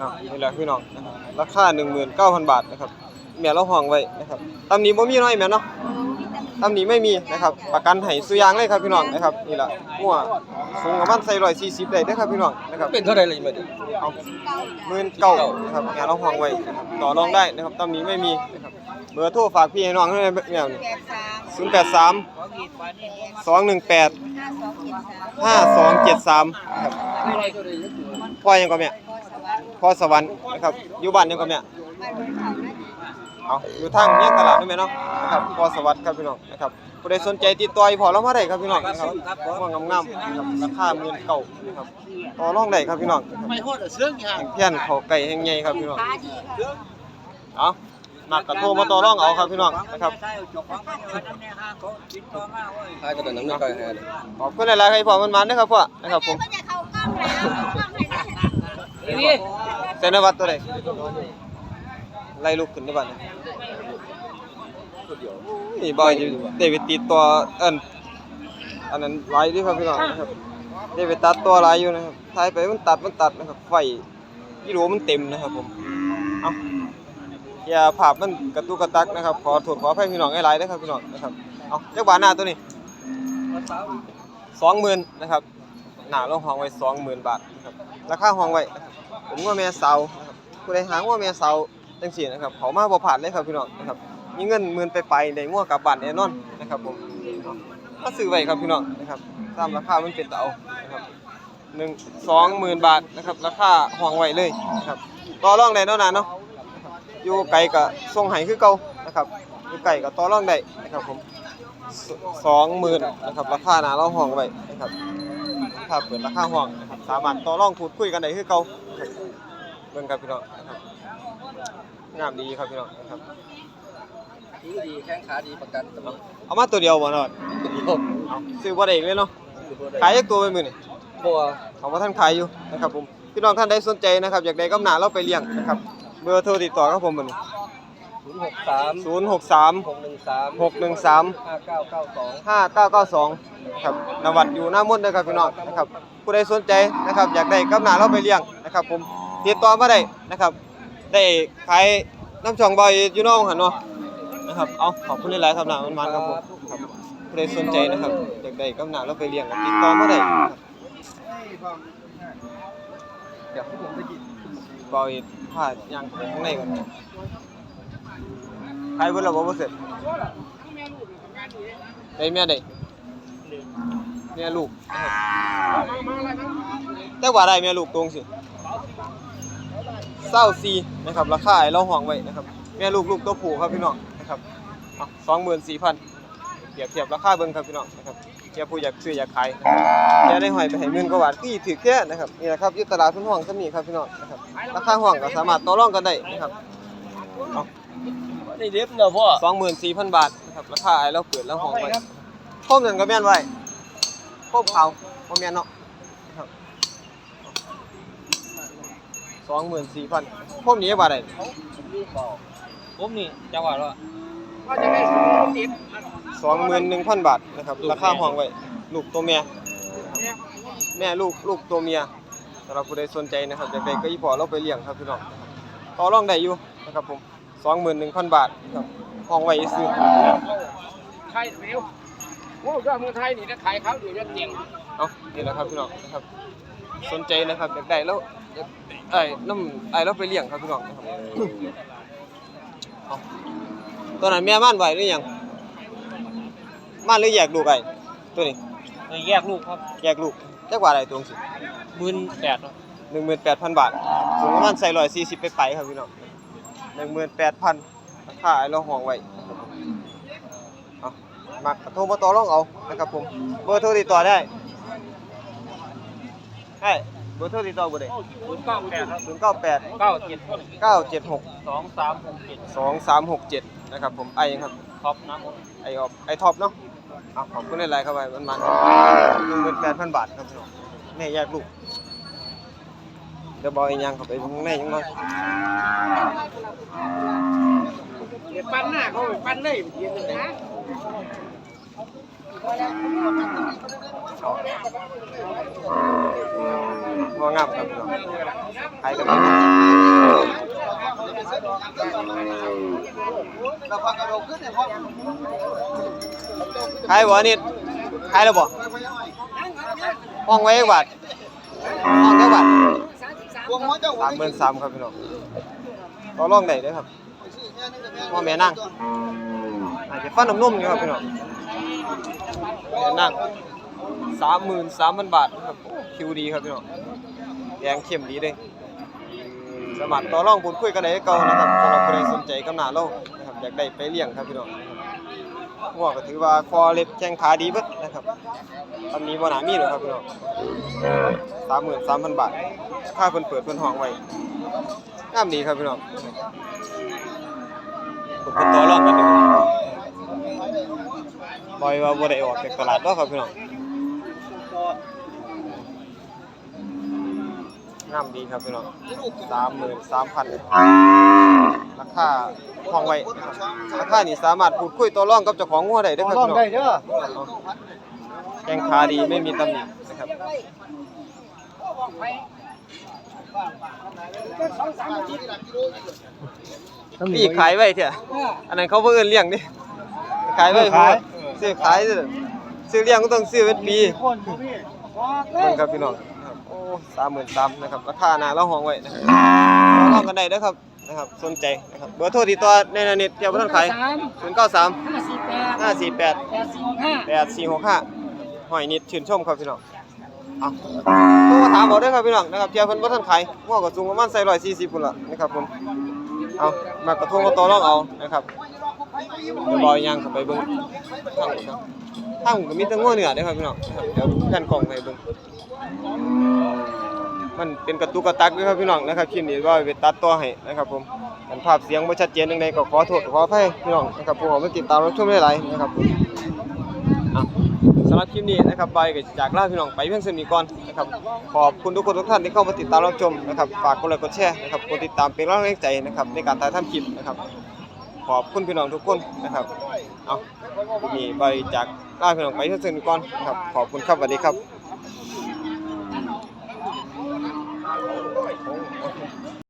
อะนี่แหละพี่น้องนะครับราคา19,000 บาทนะครับแม่เราห้องไว้นะครับตำหนี้บ่มีน้อยแม่เนาะตำหนี้ไม่มีนะครับ ประกันให้สุอยางเลยครับพี่น้องนะครับนี่แหละหัวสูงประมาณใส่140ได้เด้อครับพี่น้องนะครับเป็นเท่าไหร่เลยมันเอาหมื่นเก้านะครับแม่เราห้องไว้นะครับต่อรองได้นะครับตำหนี้ไม่มีนะครับเบอร์โทรฝากพี่ให้น้องให้แม่นี่แปดสาม083 218ห้าสองเจ็ดสาม5273ครับพ่อยังก็แม่พอสวรรค์ พ่อสวรรค์นะครับอยู่บ้านยังก็แม่บ้านเมืองเขานะเอาอยู่ทางเมี่ยงตลาดด้วยไหมเนาะนะครับพอสวัสดิ์ครับพี่น้องนะครับผู้ใดสนใจติดต่ออีพอเรามาได้ครับพี่น้องนะครับว่างามๆนะครับราคาหมื่นเก่านะครับต่อรองได้ครับพี่น้องนะครับไม่โคตรเสื่องอย่างแห่งเพี้ยนเขาไก่แห่งใหญ่ครับพี่น้องขาดีค่ะเอาหนักกระโทรมาต่อรองเอาครับพี่น้องนะครับทายก็แต่น้ำหนักก็แห่เลยขอบคุณหลายๆครับพ่อมันมันนะครับพ่อนะครับผมก็จะ เข้ากล้อวกล้องให้ได้เซนวัตตัวใดไล่ลูกขึ้นได้บ้านนี่บอยเดวิดติดตัวเอินอันนั้นไลายเดิครับพี่น้องนะครับได้ไปตัดตัวหลายอยู่นะครับถ่ายไปมันตัดมันตัดนะครับไฟยี่หลมันเต็มนะครับผมเอาอย่าภาพมันกระตุกกระตักนะครับขอโทษขออภัยพี่น้องหลายๆนะครับพี่น้องนะครับเอาจักบาทหน้าตัวนี้สองหมื่นนะครับหน้าลงห้องไว้สองหมื่นบาทนะครับ ราคาห้องไว้นะครับผมว่าแม่เสานะครับผู้ใดหางว่าแม่เสาจังซี่นะครับเขามาบ่ผ่านเลยครับพี่น้องนะครับมีเงินหมื่นไปไปได้งัวกลับบ้านแน่นอนนะครับผมก็ซื้อไว้ครับพี่น้องนะครับตามราคามันเป็นตาเอานะครับหนึ่งสองหมื่นบาทนะครับราคาห้องไว้เลยนะครับต่อรองได้เนาะนะเนาะอยู่ไกลก็ส่งให้คือเก่านะครับอยู่ไกลก็ต่อรองได้นะครับผมสองหมื่นนะครับราคาหนาเราห้องไว้นะครับราคาเปิดราคาห้องนะ สามารถต่อรองพูดคุยกันได้คือเก่านะครับเบิ่งครับพี่น้องนะครับงามดีครับพี่น้องนะครับดีดีแข้งขาดีประกันตลอดเอามาตัวเดียวบ่เนาะเอาซื้อบ่ได้อีกเลยเนาะขายจักตัวไปมื้อนี่บัวของว่าท่านขายอยู่นะครับผมพี่น้องท่านใดสนใจนะครับอยากได้กำหนาเราไปเลี้ยงนะครับเบอร์โทรติดต่อครับผมเหมือนศูนย์หกสามศูนย์หกสามหกหนึ่งสามหกหนึ่งสามห้าเก้าเก้าสองห้าเก้าเก้าสองครับนวัดอยู่หน้ามนต์นะครับพี่น้องนะครับ ผู้ใดสนใจนะครับอยากได้กำหนาเราไปเลี้ยงนะครับ ผมติดต่อมาได้นะครับ ได้ขายน้ำช่องบอยยู่นอกหันเนาะนะครับเอาขอบคุณหลายๆครับหนามันมันครับผมครับผู้ใดสนใจนะครับอยากได้กำหนาเราไปเลี้ยงติดต่อมาได้บเดี๋ยวผมไปกินบอยผ้าย่างข้างในก่อนใครเบิ่งแล้วบ่บ่เสร็จได้แม่ได้ แม่ลูกแต่ว่าได้แม่ลูกตรงสิเศร้าซีนะครับราคาไอ้เราห้องไว้นะครับแม่ลูกลูกตัวผู้ครับพี่น้องนะครับสองหมื่นสี่พันเปรียบเทียบราคาเบิ่งครับพี่น้องนะครับเทียบผู้อยากซื้ออยากขายจะได้หอยไปให้หมื่นกว่าบาทคือถือแค่นะครับนี่นะครับอยู่ตลาดทุนห้องสมีครับพี่น้องนะครับราคาห้องก็สามารถต่อรองกันได้นะครับนี่เด็บเนาะพ่อสองหมื่นสี่พันบาทนะครับราคาไอ้เราเปิดแล้วห้องไว้โคมหนึ่งก็แม่นไว้ โคมเขาโคมแม่นเนาะสองหมื่นสี่พันโคมนี้บาทไหนผมนี่จังหวะละสองหมื่นหนึ่งพันบาทนะครับราคาห้องไว้ ลูกตัวเมียแม่ลูกลูกตัวเมียสำหรับผู้ใดสนใจนะครับอยากได้ก็อีพอเราไปเลี้ยงครับพี่น้องต่อรองได้อยู่นะครับผมสองหมื่นหนึ่งพันบาทครับห้องไว้ซื้อไทยเร็วโอ้ยอดเมืองไทยนี่ถ้าขายเขาอยู่ยอดเจ๋งเอานี่แหละครับพี่น้องนะครับ สนใจนะครับอยากได้แล้วอยากไอ้น้ำไอ้เราไปเลี้ยงครับพี่น้องนะครับเอาตัวนั้นแม่ม่านไหวหรือยังม่านหรือแยกลูกไอ้ตัวนี้แยกลูกครับแยกลูกจักว่าอะไรตัวสิหมื่นแปดหนึ่งหมื่นแปดพันบาทสูงประมาณใส่ร้อยสี่สิบไปไปครับพี่น้องหนึ่งหมื่นแปดพันราคาไอ้เราห้องไว้เอา มักโทรมาต่อรองเอานะครับผมเบอร์โทรติดต่อได้ใช่เบอร์โทรติดต่อเบอร์ใดศูนย์เก้าแปดครับศูนย์เก้าแปดเก้าเจ็ดหกเก้าเจ็ดหกสองสามหกเจ็ดสองสามหกเจ็ดนะครับผมไอครับท็อปน้ำมันไอออฟไอท็อปเนาะอะขอบคุณหลายๆครับไอ้มันมันหนึ่งหมื่นแปดพันบาทครับพี่น้องแม่แยกลูกเดี๋ยวบอกไอ้ยังเข้าไปข้างในยังไงเดี๋ยวปั้นหน้าเขาไปปั้นเลยเย็นเลยนะ งองามครับพี่น้องขายกันไปขายบ่อันนี่ขายแล้วบ่ห้องไว้จักบาทห้องจักบาทสามหมื่นสามครับพี่น้องต่อรองได้เด้อครับพ่อแม่นั่งอาจจะฟันนุ่มๆอยู่ครับพี่น้อง แม่นั่งสามหมื่นสามพันบาทครับคิวดีครับพี่น้องแดงเข้มดีเลยสามารต่อรองพูดคุยกันได้เก่านะครับสำหรับผู้ใดสนใจกำหนาโลนะครับอยากได้ไปเลี้ยงครับพี่น้องหัวก็ถือว่าคอเล็บแข้งขาดีเบิดนะครับตอนนี้บ่น่ามีหรอครับพี่น้องสามหมื่นสามพันบาท ค่าเพิ่นเปิดเพิ่นห้องไว้งามดีครับพี่น้องผมเป็นต่อรองกัน ดูบอยว่าบ่ได้ออกจากตลาดดอกครับพี่น้องงามดีครับพี่น้องสามหมื่นสามพันราคาห้องไว้นะครับราคานี่สามารถพูดคุยต่อรองกับเจ้าของงัวได้เด้อครับพี่น้องแข้งขาดีไม่มีตำหนินะครับพี่ขายไว้เถอะอันนั้นเขาเพิ่งเลี้ยงดิขายไว้ขาย ซื้อขายซื้อเลี้ยงก็ต้องซื้อเป็นปีเบิ่งครับพี่น้องครับโอ้สามหมื่นสามนะครับราคาหนาเราห้องไว้นะครับลองกันได้เด้อครับนะครับสนใจนะครับเบอร์โทรติดต่อในนันเน็ตเที่ยวบ่ทันขายศูนย์เก้าสามห้าสี่แปดห้าสี่แปดแปดสี่หกห้าแปดสี่หกห้าหอยนิดชื่นชมครับพี่น้องเอาโทรมาถามเอาเด้ครับพี่น้องนะครับเที่ยวเพิ่นบ่ทันขายหัวก็สูงประมาณใส่140พุ่นละนะครับผมเอามากระทงก็ต่อรองเอานะครับ เดี๋ยวรอยางเข้าไปเบิ่งทางนู้นเนาะทางนู้นก็มีแต่งัวเนื้อเด้อครับพี่น้องนะครับเดี๋ยวแผ่นกล่องให้เบิ่งมันเป็นกระตุกกระตักด้วยครับพี่น้องนะครับคลิปนี้ว่าไปตัดต่อให้นะครับผมกันภาพเสียงบ่ชัดเจนจังไดก็ขอโทษขออภัยพี่น้องนะครับผู้เขามาติดตามรับชมหลายๆนะครับผมอะสำหรับคลิปนี้นะครับบอยก็จากลาพี่น้องไปเพียงเสนีก่อนนะครับขอบคุณทุกคนทุกท่านที่เข้ามาติดตามรับชมนะครับฝากกดไลค์กดแชร์นะครับกดติดตามเป็นกำลังใจนะครับในการถ่ายทำคลิปนะครับ ขอบคุณพี่น้องทุกคนนะครับ เอามีใบจากลาพี่น้องไปเช่นก่อนนะครับ ขอบคุณครับสวัสดีครับ